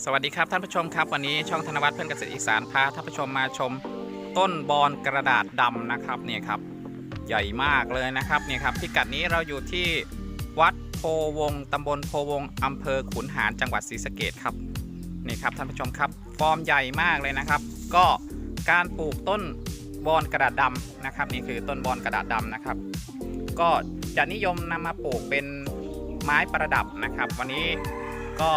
สวัสดีครับท่านผู้ชมครับ วันนี้ช่องธนวัฒน์เพื่อนเกษตรอีสานพาท่านผู้ชมมาชม ต้นบอนกระดาษดำนะครับเนี่ยครับใหญ่มากเลยนะครับเนี่ยครับพิกัดนี้เราอยู่ที่วัดโพวงตำบลโพวงอำเภอขุนหารจังหวัดศรีสะเกดครับนี่ครับท่านผู้ชมครับ ฟอร์มใหญ่มากเลยนะครับ ก็การปลูกต้นบอนกระดาษดำนะครับ นี่คือต้นบอนกระดาษดำนะครับ ก็จะนิยมนำมาปลูกเป็นไม้ประดับนะครับ วันนี้ ก็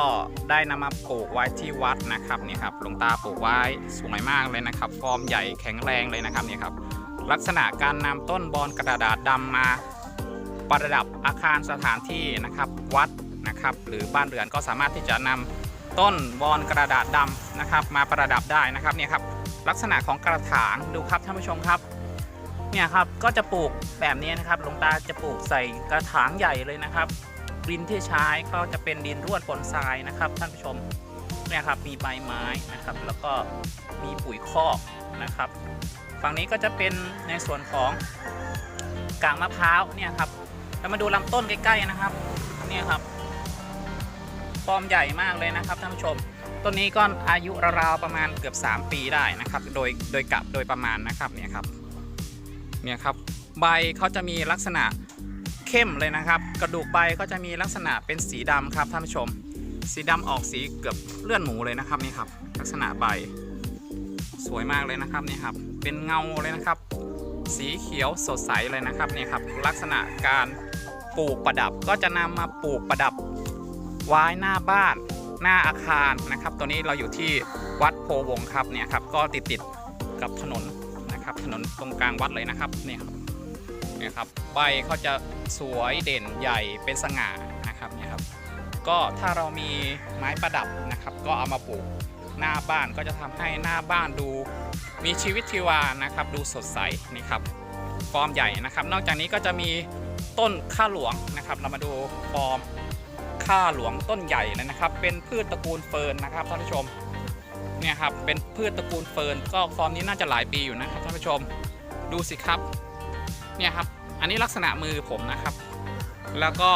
ได้นำมาปลูกไว้ที่วัดนะครับนี่ครับหลวงตาปลูกไว้สวยมากเลยนะครับ ฟอร์มใหญ่แข็งแรงเลยนะครับนี่ครับ ลักษณะการนำต้นบอนกระดาษดำมาประดับอาคารสถานที่นะครับวัดนะครับ หรือบ้านเรือนก็สามารถที่จะนำต้นบอนกระดาษดำนะครับ มาประดับได้นะครับเนี่ยครับลักษณะของกระถางดูครับท่านผู้ชมครับเนี่ยครับก็จะปลูกแบบนี้นะครับหลวงตาจะปลูกใส่กระถางใหญ่เลยนะครับ ดินที่ใช้ก็จะเป็นดินร่วนปนทรายนะครับ ท่านผู้ชมเนี่ยครับมีใบไม้นะครับ แล้วก็มีปุ๋ยคอกนะครับ ฝั่งนี้ก็จะเป็นในส่วนของกางมะพร้าวเนี่ยครับเรามาดูลำต้นใกล้ๆนะครับเนี่ยครับฟอร์มใหญ่มากเลยนะครับท่านผู้ชมต้นนี้ก็อายุราวๆประมาณเกือบ 3 ปีได้นะครับ โดยโดยกะโดยประมาณนะครับเนี่ยครับเนี่ยครับใบเขาจะมีลักษณะ เข้มเลยนะครับ กระดูกใบก็จะมีลักษณะเป็นสีดำครับท่านผู้ชม สีดำออกสีเกือบเลื่อนหมูเลยนะครับนี่ครับ ลักษณะใบ สวยมากเลยนะครับนี่ครับ เป็นเงาเลยนะครับ สีเขียวสดใสเลยนะครับนี่ครับ ลักษณะการปลูกประดับก็จะนำมาปลูกประดับไว้หน้าบ้านหน้าอาคารนะครับ ตัวนี้เราอยู่ที่วัดโพวงครับเนี่ยครับก็ติดติดกับถนนนะครับ ถนนตรงกลางวัดเลยนะครับเนี่ยครับ เนี่ยครับใบเขาจะสวยเด่นใหญ่เป็นสง่านะครับเนี่ยครับก็ถ้าเรามีไม้ประดับนะครับ ก็เอามาปลูกหน้าบ้านก็จะทำให้หน้าบ้านดูมีชีวิตชีวานะครับ ดูสดใสนี่ครับฟอร์มใหญ่นะครับ นอกจากนี้ก็จะมีต้นข้าหลวงนะครับ เรามาดูฟอร์มข้าหลวงต้นใหญ่เลยนะครับ เป็นพืชตระกูลเฟิร์นนะครับท่านผู้ชมเนี่ยครับเป็นพืชตระกูลเฟิร์นก็ฟอร์มนี้น่าจะหลายปีอยู่นะครับท่านผู้ชม ดูสิครับเนี่ยครับ อันนี้ลักษณะมือผมนะครับ แล้วก็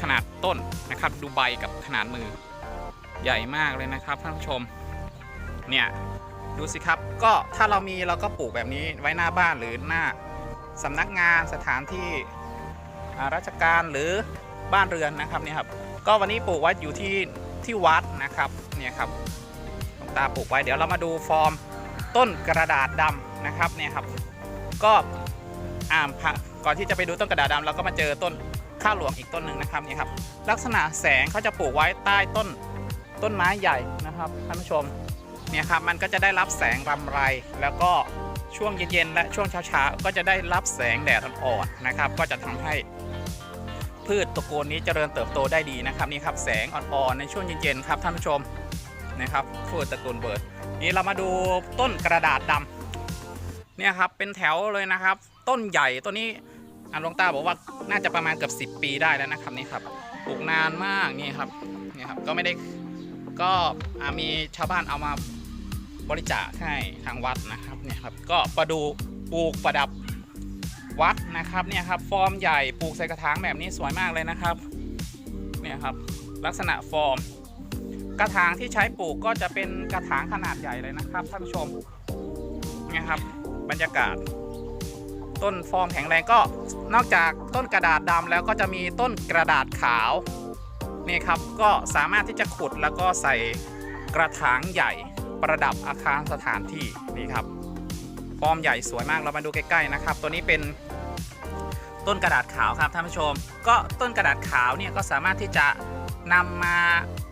ขนาดต้นนะครับ ดูใบกับขนาดมือใหญ่มากเลยนะครับท่านผู้ชม เนี่ยดูสิครับก็ถ้าเรามีเราก็ปลูกแบบนี้ไว้หน้าบ้านหรือหน้าสำนักงานสถานที่ราชการหรือบ้านเรือนนะครับเนี่ยครับ ก็วันนี้ปลูกไว้อยู่ที่ที่วัดนะครับเนี่ยครับหลวงตาปลูกไว้เดี๋ยวเรามาดูฟอร์มต้นกระดาษดำนะครับเนี่ยครับ ก็ อ่าพะก่อนที่จะไปดูต้นกระดาษดำเราก็มาเจอต้นข้าวหลวงอีกต้นหนึ่งนะครับนี่ครับ ลักษณะแสงเขาจะปลูกไว้ใต้ต้นต้นไม้ใหญ่นะครับท่านผู้ชมเนี่ยครับมันก็จะได้รับแสงรำไร แล้วก็ช่วงเย็นๆและช่วงเช้าๆก็จะได้รับแสงแดดอ่อนๆนะครับ ก็จะทำให้พืชตระกูลนี้เจริญเติบโตได้ดีนะครับนี่ครับแสงอ่อนๆในช่วงเย็นๆครับท่านผู้ชมนะครับพืชตระกูลเบิร์ดนี่เรามาดูต้นกระดาษดำ เนี่ยครับเป็นแถวเลยนะครับ ต้นใหญ่ต้นนี้อะหลวงตาบอกว่าน่าจะประมาณเกือบ10 ปีได้แล้วนะครับนี่ครับปลูกนานมากนี่ครับนี่ครับก็ไม่ได้ก็มีชาวบ้านเอามาบริจาคให้ทางวัดนะครับเนี่ยครับก็ประดูปลูกประดับวัดนะครับเนี่ยครับฟอร์มใหญ่ปลูกใส่กระถางแบบนี้สวยมากเลยนะครับเนี่ยครับลักษณะฟอร์ม กระถางที่ใช้ปลูกก็จะเป็นกระถางขนาดใหญ่เลยนะครับท่านผู้ชมเนี่ยครับ บรรยากาศ ต้นฟอร์มแข็งแรงก็นอกจากต้นกระดาษดำแล้วก็จะมีต้นกระดาษขาวนี่ครับก็สามารถที่จะขุดแล้วก็ใส่กระถางใหญ่ประดับอาคารสถานที่นี่ครับฟอร์มใหญ่สวยมากเรามาดูใกล้ๆนะครับ ตัวนี้เป็นต้นกระดาษขาวครับท่านผู้ชม ก็ต้นกระดาษขาวเนี่ยก็สามารถที่จะนำมา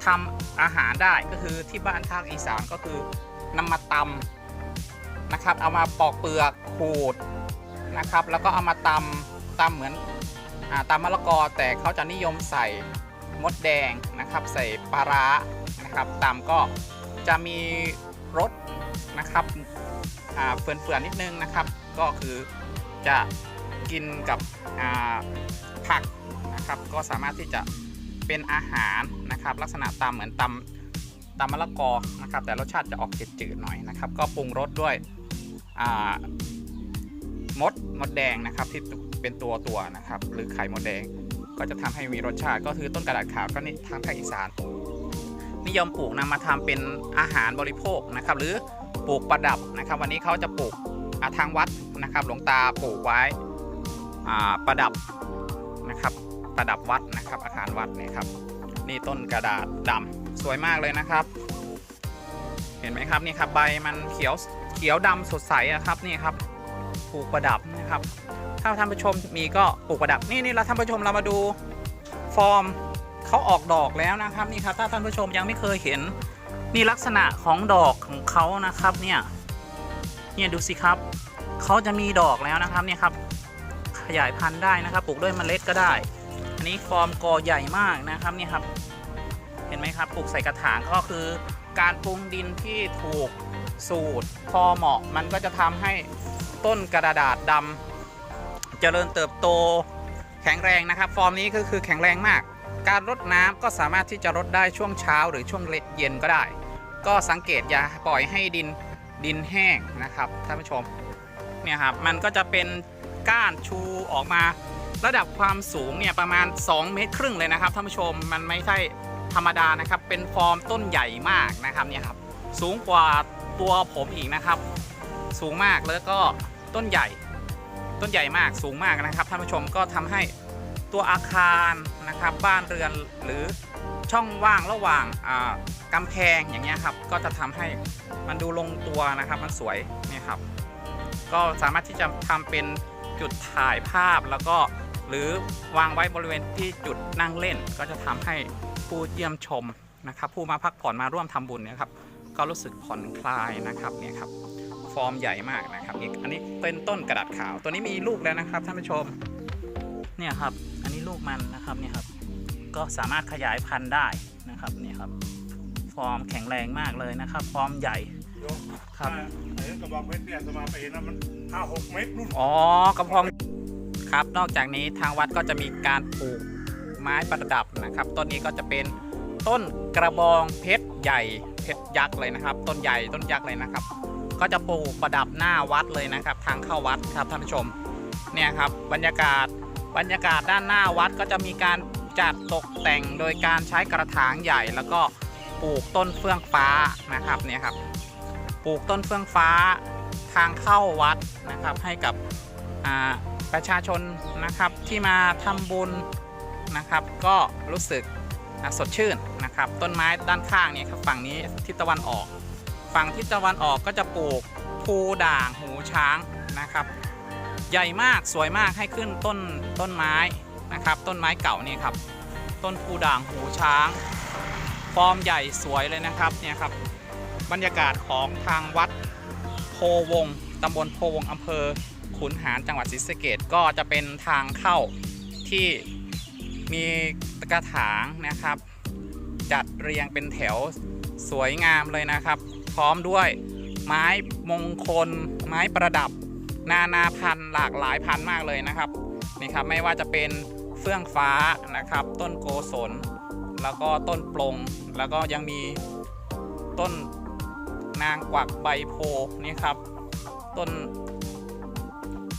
ทำอาหารได้ก็คือที่บ้านภาคอีสานก็คือนำมาตำ นะครับ เอามาปอกเปลือกขูดนะครับ แล้วก็เอามาตำตำเหมือนอตำมะละกอแต่เขาจะนิยมใส่มดแดงนะครับ ใส่ปลาร้านะครับตำก็จะมีรสนะครับอ่าเฟื่อนๆนิดนึงนะครับ ก็คือจะกินกับผักนะครับ ก็สามารถที่จะเป็นอาหารนะครับ ลักษณะตำเหมือนตำตามะละกอนะครับ แต่รสชาติจะออกจืดๆหน่อยนะครับ ก็ปรุงรสด้วย มดมดแดงนะครับที่เป็นตัวตัวนะครับ หรือไข่มดแดงก็จะทำให้มีรสชาติ ก็คือต้นกระดาษขาวก็นี่ทางภาคอีสานนิยมปลูกนำมาทำเป็นอาหารบริโภคนะครับ หรือปลูกประดับนะครับ วันนี้เขาจะปลูกาทางวัดนะครับหลวงตาปลูกไว้อ่าประดับนะครับประดับวัดนะครับ อาคารวัดนี่ครับนี่ต้นกระดาษดำสวยมากเลยนะครับ เห็นไหมครับนี่ครับใบมันเขียว เขียวดำสดใสอะครับนี่ครับปลูกประดับนะครับ ถ้าท่านผู้ชมมีก็ปลูกประดับนี่นี่เราท่านผู้ชมเรามาดูฟอร์มเขาออกดอกแล้วนะครับนี่ครับถ้าท่านผู้ชมยังไม่เคยเห็นนี่ลักษณะของดอกของเขานะครับเนี่ยเนี่ยดูสิครับเขาจะมีดอกแล้วนะครับเนี่ยครับขยายพันธุ์ได้นะครับปลูกด้วยเมล็ดก็ได้ อันนี้ฟอร์มกอใหญ่มากนะครับนี่ครับ เห็นไหมครับปลูกใส่กระถางก็คือการปรุงดินที่ถูก สูตร พอเหมาะมันก็จะทำให้ต้นกระดาษดำเจริญเติบโตแข็งแรงนะครับ ฟอร์มนี้ก็คือแข็งแรงมาก การรดน้ำก็สามารถที่จะรดได้ช่วงเช้าหรือช่วงเย็นก็ได้ ก็สังเกตอย่าปล่อยให้ดินดินแห้งนะครับท่านผู้ชมเนี่ยครับมันก็จะเป็นก้านชูออกมาระดับความสูงเนี่ยประมาณ 2 เมตรครึ่งเลยนะครับท่านผู้ชมมันไม่ใช่ธรรมดานะครับเป็นฟอร์มต้นใหญ่มากนะครับเนี่ยครับสูงกว่า ตัวผมอีกนะครับ สูงมากแล้วก็ต้นใหญ่ ต้นใหญ่มากสูงมากนะครับท่านผู้ชมก็ทำให้ตัวอาคารนะครับบ้านเรือนหรือช่องว่างระหว่างอ่ากำแพงอย่างเงี้ยครับก็จะทำให้มันดูลงตัวนะครับมันสวยนี่ครับ ก็สามารถที่จะทำเป็นจุดถ่ายภาพแล้วก็หรือวางไว้บริเวณที่จุดนั่งเล่น ก็จะทำให้ผู้เยี่ยมชมนะครับ ผู้มาพักผ่อนมาร่วมทำบุญเนี่ยครับ ก็รู้สึกผ่อนคลายนะครับเนี่ยครับฟอร์มใหญ่มากนะครับอีกอันนี้เป็นต้นกระดาษขาวตัวนี้มีลูกแล้วนะครับท่านผู้ชมเนี่ยครับอันนี้ลูกมันนะครับเนี่ยครับก็สามารถขยายพันธุ์ได้นะครับเนี่ยครับฟอร์มแข็งแรงมากเลยนะครับฟอร์มใหญ่ยกครับไอ้กระบอกเพชรเนี่ยสมาไปเห็นนะมันห้าหกเมตรนู่นอ๋อกระพองครับนอกจากนี้ทางวัดก็จะมีการปลูกไม้ประดับนะครับต้นนี้ก็จะเป็น ต้นกระบองเพชรใหญ่เพชรยักษ์เลยนะครับ ต้นใหญ่ต้นยักษ์เลยนะครับ ก็จะปลูกประดับหน้าวัดเลยนะครับ ทางเข้าวัดครับท่านผู้ชมเนี่ยครับบรรยากาศบรรยากาศด้านหน้าวัดก็จะมีการจัดตกแต่งโดยการใช้กระถางใหญ่แล้วก็ปลูกต้นเฟื่องฟ้านะครับเนี่ยครับปลูกต้นเฟื่องฟ้าทางเข้าวัดนะครับให้กับประชาชนนะครับที่มาทำบุญนะครับ ก็รู้สึก สดชื่นนะครับ ต้นไม้ด้านข้างเนี่ยครับฝั่งนี้ทิศตะวันออก ฝั่งทิศตะวันออกก็จะปลูกภูด่างหูช้างนะครับ ใหญ่มากสวยมากให้ขึ้นต้นต้นไม้นะครับ ต้นไม้เก่านี่ครับ ต้นภูด่างหูช้างฟอร์มใหญ่สวยเลยนะครับเนี่ยครับ บรรยากาศของทางวัดโพวงตำบลโพวงอำเภอขุนหารจังหวัดศรีสะเกดก็จะเป็นทางเข้าที่มี กระถางนะครับ จัดเรียงเป็นแถวสวยงามเลยนะครับ พร้อมด้วยไม้มงคล ไม้ประดับ นานาพันธุ์หลากหลายพันธุ์มากเลยนะครับนี่ครับไม่ว่าจะเป็นเฟื่องฟ้านะครับ ต้นโกศลแล้วก็ต้นปลงแล้วก็ยังมีต้นนางกวักใบโพนี่ครับ ต้น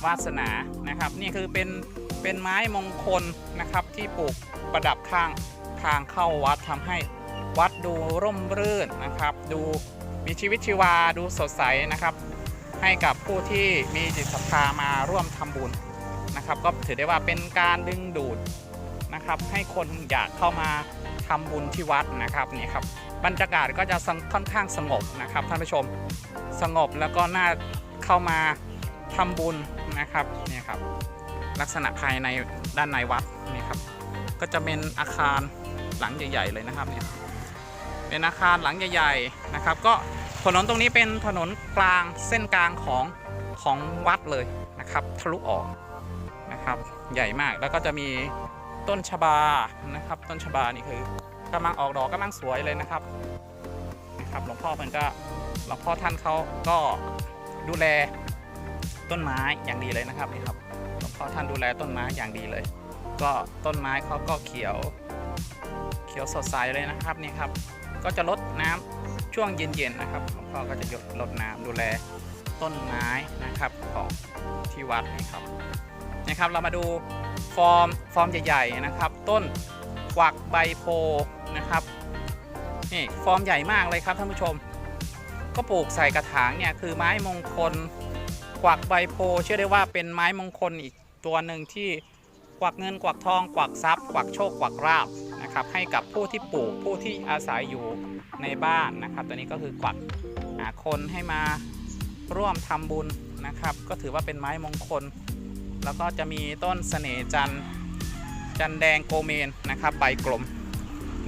วาสนานะครับ นี่คือเป็นเป็นไม้มงคลนะครับที่ปลูก ประดับข้างทางเข้าวัดทำให้วัดดูร่มรื่นนะครับ ดูมีชีวิตชีวาดูสดใสนะครับ ให้กับผู้ที่มีจิตศรัทธามาร่วมทำบุญนะครับ ก็ถือได้ว่าเป็นการดึงดูดนะครับ ให้คนอยากเข้ามาทำบุญที่วัดนะครับนี่ครับบรรยากาศก็จะค่อนข้างสงบนะครับท่านผู้ชมสงบแล้วก็น่าเข้ามาทำบุญนะครับนี่ครับ ลักษณะภายในด้านในวัดนี่ครับ ก็จะเป็นอาคารหลังใหญ่ ๆ เลยนะครับเนี่ยเป็นอาคารหลังใหญ่ๆนะครับ ก็ถนนตรงนี้เป็นถนนกลางเส้นกลางของของวัดเลยนะครับทะลุออกนะครับใหญ่มากแล้วก็จะมีต้นชบานะครับ ต้นชบานี่คือกำลังออกดอกกำลังสวยเลยนะครับนะครับหลวงพ่อมันก็หลวงพ่อท่านเขาก็ดูแลต้นไม้อย่างดีเลยนะครับนี่ครับหลวงพ่อท่านดูแลต้นไม้อย่างดีเลย ก็ต้นไม้เขาก็เขียว เขียวสดใสเลยนะครับนี่ครับ ก็จะลดน้ำช่วงเย็นๆนะครับหลวงพ่อก็จะหยดลดน้ำดูแลต้นไม้นะครับของที่วัดนี่ครับนะครับ เรามาดูฟอร์มฟอร์มใหญ่ๆนะครับ ต้นกวักใบโพนะครับนี่ฟอร์มใหญ่มากเลยครับท่านผู้ชม ก็ปลูกใส่กระถางเนี่ยคือไม้มงคลกวักใบโพเชื่อได้ว่าเป็นไม้มงคลอีกตัวหนึ่งที่ กวักเงินกวักทอง กวักทรัพย์ กวักโชคกวักราบนะครับให้กับผู้ที่ปลูกผู้ที่อาศัยอยู่ในบ้านนะครับ ตัวนี้ก็คือกวักคนให้มาร่วมทำบุญนะครับ ก็ถือว่าเป็นไม้มงคล แล้วก็จะมีต้นเสน่จันจันแดงโกเมนนะครับใบกลม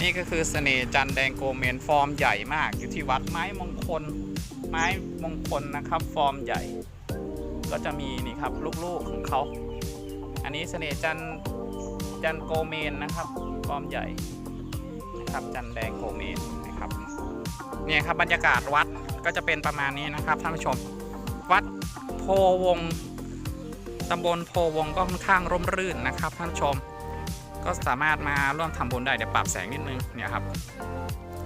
นี่ก็คือเสน่จันแดงโกเมนฟอร์มใหญ่มากอยู่ที่วัดไม้มงคล ไม้มงคลนะครับ ฟอร์มใหญ่ ก็จะมีนี่ครับลูกๆของเขา อันนี้เสน่ห์จันจันโกเมนนะครับฟอร์มใหญ่นะครับจันแดงโกเมนนะครับเนี่ยครับบรรยากาศวัดก็จะเป็นประมาณนี้นะครับท่านผู้ชม วัดโพวงตำบลโพวงก็ค่อนข้างร่มรื่นนะครับท่านผู้ชม ก็สามารถมาร่วมทำบุญได้เดี๋ยวปรับแสงนิดนึงเนี่ยครับ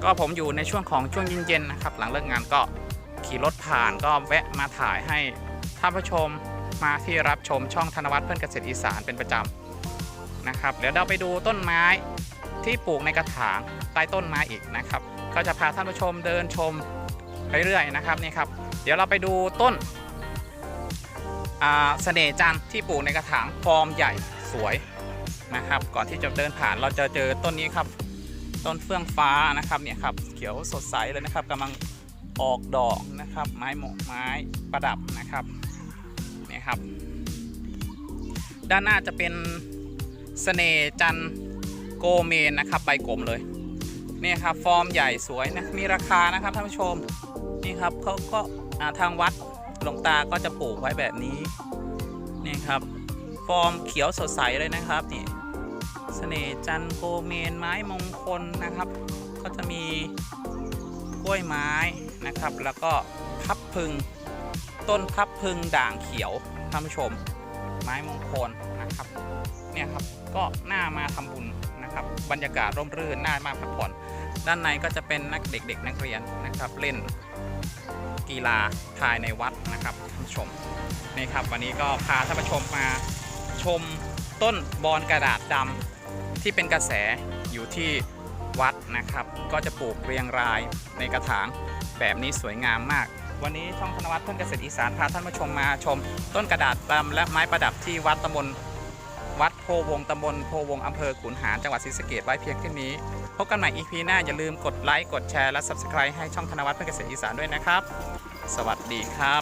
ก็ผมอยู่ในช่วงของช่วงเย็นๆนะครับ หลังเลิกงานก็ขี่รถผ่านก็แวะมาถ่ายให้ท่านผู้ชม มาที่รับชมช่องธนวัฒน์เพื่อนเกษตรอีสานเป็นประจำนะครับ เดี๋ยวเราไปดูต้นไม้ที่ปลูกในกระถางใต้ต้นไม้อีกนะครับ ก็จะพาท่านผู้ชมเดินชมไปเรื่อยนะครับนี่ครับ เดี๋ยวเราไปดูต้นเสน่ห์จันทร์ที่ปลูกในกระถางฟอร์มใหญ่สวยนะครับ ก่อนที่จะเดินผ่านเราจะเจอต้นนี้ครับ ต้นเฟื่องฟ้านะครับเนี่ยครับเขียวสดใสเลยนะครับกำลังออกดอกนะครับ ไม้หมกไม้ประดับนะครับ ครับ ด้านหน้าจะเป็นเสน่จันโกเมนนะครับ ใบกลมเลยนี่ครับฟอร์มใหญ่สวยนะมีราคานะครับท่านผู้ชมนี่ครับเขาก็ทางวัดหลวงตาก็จะปลูกไว้แบบนี้นี่ครับฟอร์มเขียวสดใสเลยนะครับนี่เสน่จันโกเมนไม้มงคลนะครับ ก็จะมีกล้วยไม้นะครับ แล้วก็พับพึง ต้นพับพึงด่างเขียวท่านผู้ชม ไม้มงคลนะครับเนี่ยครับก็น่ามาทำบุญนะครับ บรรยากาศร่มรื่นน่ามาพักผ่อน ด้านในก็จะเป็นนักเด็ก ๆ นักเรียนนะครับ เล่นกีฬาภายในวัดนะครับท่านผู้ชมนี่ครับ วันนี้ก็พาท่านผู้ชมมาชมต้นบอนกระดาษดำที่เป็นกระแสอยู่ที่วัดนะครับ ก็จะปลูกเรียงรายในกระถางแบบนี้สวยงามมาก วันนี้ช่องธนวัฒน์เพื่อนเกษตรอีสานพาท่านผู้ชมมาชม ต้นกระดาษดำและไม้ประดับที่วัดตำบลวัดโพวงตำบลโพวงอำเภอขุนหารจังหวัดศรีสะเกดไว้เพียงแค่นี้ พบกันใหม่อีพีหน้าอย่าลืมกดไลค์กดแชร์และ Subscribe ให้ช่องธนวัฒน์เพื่อนเกษตรอีสานด้วยนะครับ สวัสดีครับ